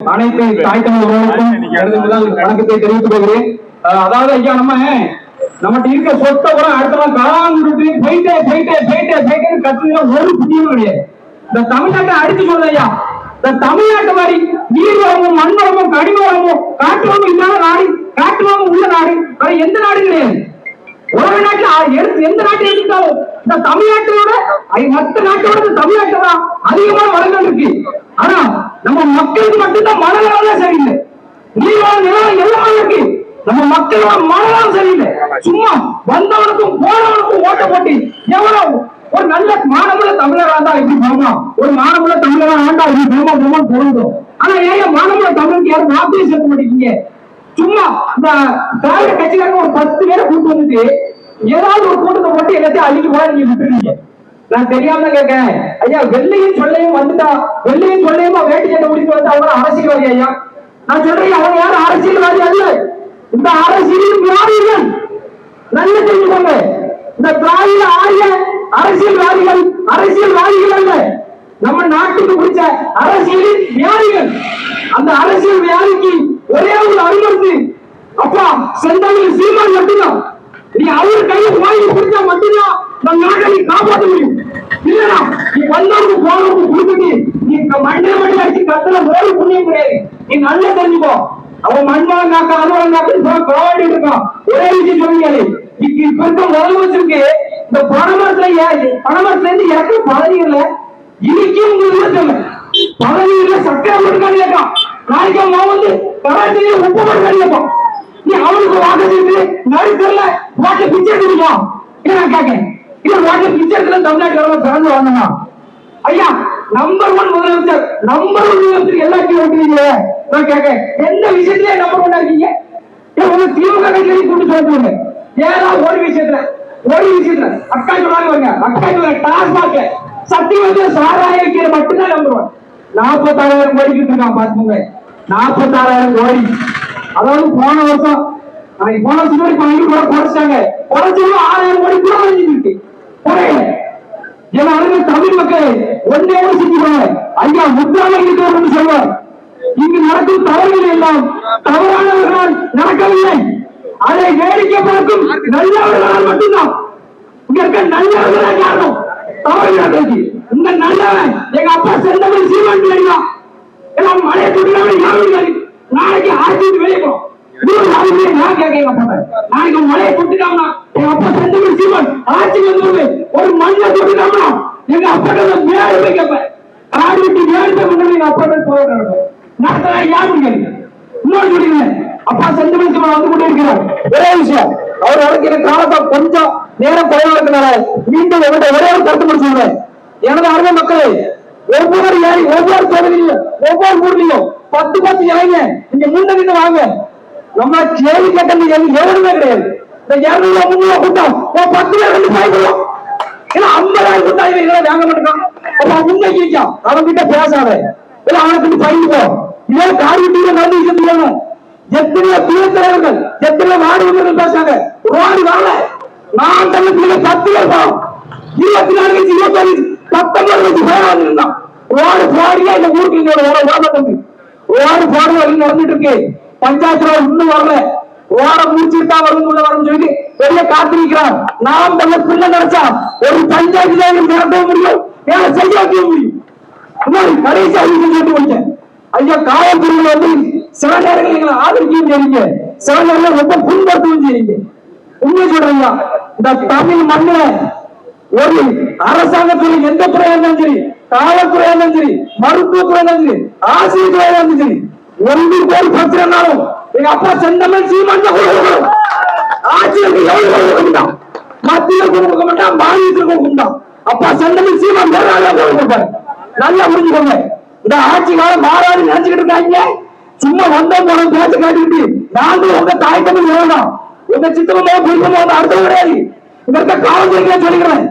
அனைத்து தாய் தமிழர்களுக்கும் வணக்கத்தை தெரிவித்துக் கொள்கிறேன். அதாவது ஐயா நம்ம நம்மகிட்ட இருக்க சொத்தை கூட அடுத்தவன் காலாங்குட்டு போயிட்டே போயிட்டே போயிட்டே போயிட்டே கத்துனா ஒரு புண்ணியமும் கிடையாது. இந்த தமிழ்நாட்டை அடிச்சு சொல்றேன் ஐயா. இந்த தமிழ்நாட்டு மாதிரி நீர் வளமும் மண் வளமும் கனிம வளமும் காட்டு வளமும் இல்லாத நாடு காட்டு வளமும் உள்ள நாடு வேற எந்த நாடும் கிடையாது. உலக நாட்டுல எடுத்து எந்த நாட்டை எடுத்துட்டாலும் இந்த தமிழ்நாட்டோட ஐ- மத்த நாட்டோட இந்த தமிழ்நாட்டுல தான் அதிகமான வளங்கள் இருக்கு. ஆனா நம்ம மக்களுக்கு மட்டும்தான் மனநலம் சரியில்லை. நீர்வளம் நிலம் எல்லாம் இருக்கு. நம்ம மக்களோட மனநலம் சரியில்லை. சும்மா வந்தவனுக்கும் போனவனுக்கும் ஓட்ட போட்டி எவ்வளவு ஒரு நல்ல மானமுள்ள தமிழரா இருந்தா இப்படி போகலாம் ஒரு மானமுள்ள தமிழரா ஆண்டா இப்படி போமா போமான்னு பொருந்தும் ஆனா ஏன் மானமுள்ள தமிழுக்கு யாரும் வார்த்தையை சேர்க்க மாட்டேங்கிறீங்க? சும்மா இந்த திராவிட கட்சிக்காரங்க ஒரு பத்து பேரை கூட்டு வந்துட்டு ஏதாவது ஒரு கூட்டத்தை போட்டு எல்லாத்தையும் அழிஞ்சு போய் நீங்க விட்டுருவீங்க. நான் தெரியாம கேட்கிறேன். ஐயா வெள்ளையும் சொல்லையும் வந்துட்டா வெள்ளையும் சொல்லையுமா வேட்டி சட்டை முடிச்சு வந்து அவங்க அரசியல்வாதி ஐயா. நான் சொல்றேன் அவன் யாரும் அரசியல்வாதி அல்ல. இந்த அரசியலும் வியாதிகள். நல்ல தெரிஞ்சுக்கோங்க இந்த திராவிட ஆரிய அரசியல்வாதிகள் அரசியல்வாதிகள் அல்ல. நம்ம நாட்டுக்கு பிடிச்ச அரசியலின் வியாதிகள். அந்த அரசியல் வியாதிக்கு ஒரே ஒரு அருமருந்து அப்பா செந்தமிழ் சீமான் மட்டும்தான். நீ அவர் கையில் வாங்கி பிடிச்சா மட்டும்தான் நம்ம நாட்டை காப்பாற்ற முடியும். நீ வந்தவங்க போனவங்க கொடுத்துட்டு நீ மண்ணே மண்டல அடிச்சு கத்துல ஓடி புண்ணியம் கிடையாது. நீ நல்லா தெரிஞ்சுக்கோ. அவன் மண்வளம் காக்க அலுவலம் காக்க இருக்கான் ஒரே விஷயம் சொல்லுங்க இப்ப இப்ப இருக்க முதலமைச்சருக்கு இந்த பணமரத்துல பணமரத்துல இருந்து இறக்க பதவிகள்ல இன்னைக்கு உங்களுக்கு சொல்ல பதவியில சக்கரை மட்டும் கேட்கான் நாளைக்கு அவன் வந்து கராச்சியில உப்பு மட்டும் கேட்பான் நீ அவனுக்கு வாக்கு செஞ்சு நடுக்கல்ல வாட்டை பிச்சை எடுத்துமா நான் கேட்கேன் இல்ல வாட்டை பிச்சை எடுத்துல தமிழ்நாட்டுல பிறந்து வந்தனா ஐயா நம்பர் ஒன் முதலமைச்சர் நம்பர் ஒன் முதலமைச்சர் எல்லாத்தையும் ஓட்டுவீங்க நான் கேட்கேன் எந்த விஷயத்திலே நம்பர் ஒன்னா இருக்கீங்க? திமுக கட்சியை கூட்டு சொல்லுங்க ஏதாவது ஒரு விஷயத்துல ஒரு விஷயத்துல. அக்கா சொல்லாங்க பாருங்க அக்கா சொல்ல சக்தி வந்து சாராய வைக்கிற மட்டும்தான் நம்பர் ஒன் நாற்பத்தாறாயிரம் கோடிக்கு இருக்கான் பாத்துக்கோங்க. நாற்பத்தாறாயிரம் கோடி. அதாவது போன வருஷம் போன வருஷம் கூட இப்ப கூட குறைச்சாங்க குறைச்சதும் ஆறாயிரம் கோடி கூட குறைஞ்சிருக்கு குறையல. ஏன்னா அதுக்கு தமிழ் மக்களை ஒன்றையோடு சிக்கிப்பாங்க ஐயா முத்தாமல் என்று சொல்வார். இங்கு நடக்கும் தவறுகள் எல்லாம் தவறானவர்களால் நடக்கவில்லை. அதை வேடிக்கை பார்க்கும் நல்லவர்களால் மட்டும்தான். இங்க இருக்க நல்லவர்களால் காரணம் தவறு நடந்துச்சு இந்த நல்லவன் எங்க அப்பா செந்தமிழ் சீமான் பிள்ளைங்களா எல்லாம் மழையை துடிக்காமல் யாரும் நாளைக்கு ஆட்சி வெளியே போறோம். நாளைக்கு நான் கேட்க நாளைக்கு மழையை கொட்டுட்டாங்கன்னா எங்க அப்பா செந்தமிழ் சீமான் ஆட்சிக்கு வந்து ஒரு மண்ணை தொட்டுட்டாங்கன்னா எங்க அப்பா மேலே போய் கேட்பேன். காடு விட்டு மேலே கொண்டு எங்க அப்பா போய் நடத்தலாம் யாரும் கேளுங்க இன்னொரு சொல்லுங்க. அப்பா செந்தமிழ் சீமான் வந்து கொண்டே இருக்கிறார். ஒரே விஷயம் அவர் வரைக்கிற காலத்தை கொஞ்சம் நேரம் குறைவா இருக்கிறார மீண்டும் உங்கள்கிட்ட ஒரே ஒரு கருத்து மட்டும் சொல்றேன் எனது அருமை மக்களே ஒவ்வொரு ஏரி ஒவ்வொரு தொகுதியிலும் ஒவ்வொரு ஊர்லயும் பத்து பத்து இளைஞ இங்க முன்ன நின்று வாங்க. நம்ம கேள்வி கேட்டது எவருமே கிடையாது. இந்த இருநூறு முந்நூறு கூட்டம் ஒரு பத்து பேர் வந்து பயப்படுவோம் ஏன்னா ஐம்பதாயிரம் கூட்டம் இவன் வாங்க மாட்டான் அப்ப அவன் இருக்கான் அவன் கிட்ட பேசாத இல்ல அவனுக்கு பயந்து இதே கார் நடந்து விஷயத்து எத்தனையோ துணைத்தலைவர்கள் எத்தனையோ வார்டு உறுப்பினர்கள் பேசாங்க வரல நான் தள்ளத்துல பத்து பேர் போறோம் இருபத்தி நாலு வயசு இருபத்தி வயசு பத்தொன்பது வயசு பேர் இருந்தான் ரோடு இந்த ஊருக்கு இங்க ஒரு ஓரத்துக்கு ரோடு போடுற வழி நடந்துட்டு இருக்கு பஞ்சாயத்து இன்னும் வரல ஓட முடிச்சுட்டா வரும் உள்ள வரும் சொல்லி பெரிய காத்திருக்கிறான். நாம் தங்க பிள்ளை நினைச்சா ஒரு பஞ்சாயத்து தான் முடியும்? ஏன்னா செய்ய வைக்க முடியும்? இன்னொரு கடைசி அறிவிக்கை கேட்டு வைக்க ஐயா காவல்துறையில வந்து சில நேரங்கள் எங்களை ஆதரிக்கவும் செய்றீங்க. சில நேரங்கள் ரொம்ப புண்படுத்தவும் செய்றீங்க. உண்மை சொல்றீங்க இந்த தமிழ் மண்ணில ஒரு அரசாங்கத்துல எந்த துறையா இருந்தாலும் சரி காவல்துறையா இருந்தாலும் சரி மருத்துவத்துறையா இருந்தாலும் சரி ஆசிரியர் துறையா இருந்தாலும் சரி ஒன்று போல் பிரச்சனைனாலும் எங்க அப்பா செந்தமிழ் சீமான் தான் கொடுக்கணும் எவ்வளவு கொடுக்க மாட்டான் மத்தியில் கொடுக்க மாட்டான் மாநிலத்தில் கொடுக்கணும் அப்பா செந்தமிழ் சீமான் வேற கொடுப்பாரு நல்லா புரிஞ்சுக்கோங்க. இந்த ஆட்சி காலம் மாறாது நினைச்சுக்கிட்டு இருக்காங்க சும்மா வந்தோம் போன பேச்சு காட்டிட்டு நாங்களும் உங்க தாய் தமிழ் வேணும் உங்க சித்தமோ குறிப்பமோ வந்து அர்த்தம் கிடையாது. இங்க இருக்க காவல்துறைக்கே சொல்லிக்கிறேன்.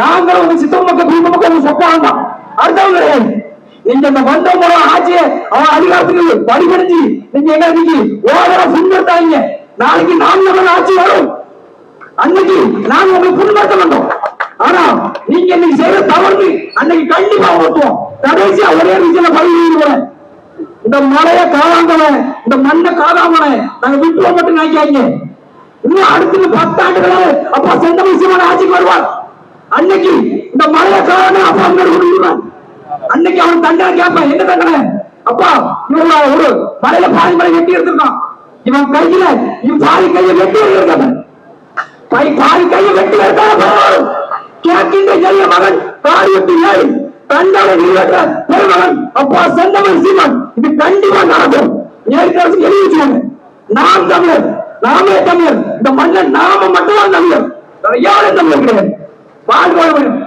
நாங்களும் உங்க சித்தமக்க குறிப்பமக்க உங்க சொப்பாங்க தான் அர்த்தம் கிடையாது. நீங்க இந்த வந்த மூலம் ஆட்சியை அவன் அதிகாரத்துக்கு படிபடிச்சு நீங்க எங்க இன்னைக்கு ஓவரா புண்படுத்தாங்க நாளைக்கு நாம் நம்ம ஆட்சி வரும். அன்னைக்கு நாங்க உங்களை புண்படுத்த வேண்டும் ஆனா நீங்க இன்னைக்கு செய்யற தவறு அன்னைக்கு கண்டிப்பா ஓட்டுவோம். கடைசியா ஒரே விஷயம் பதிவு இந்த மலைய காவாங்கவன் இந்த மண்ணை காவாமனை நாங்க விட்டுவோம் மட்டும் நினைக்காங்க இன்னும் அடுத்து பத்தாண்டுகளே அப்பா செந்தமிழ் சிவன் ஆட்சிக்கு வருவார். அன்னைக்கு இந்த மலைய காவான அப்பா அங்க அன்னைக்கு அவன் தண்டனை கேட்பான். என்ன தண்டனை? அப்பா இவன் ஒரு மலையில பாதி மலை வெட்டி எடுத்திருக்கான். இவன் கையில இவன் பாதி கையை வெட்டி எடுத்திருக்கான். கை பாதி கையை வெட்டி எடுத்தாலும் கேட்கின்ற எளிய மகன் பாதி வெட்டி ஏழை தண்டனை நிறைவேற்ற பெருமகன். அப்பா செந்தமன் சீமன். இது கண்டிப்பா நடக்கும். ஏற்கனவே எழுதி நாம் தமிழர் நாமே தமிழர். இந்த மண்ணன் நாம மட்டும்தான் தமிழர். யாரும் தமிழர் கிடையாது. வாழ்க்கை வளமுடன்.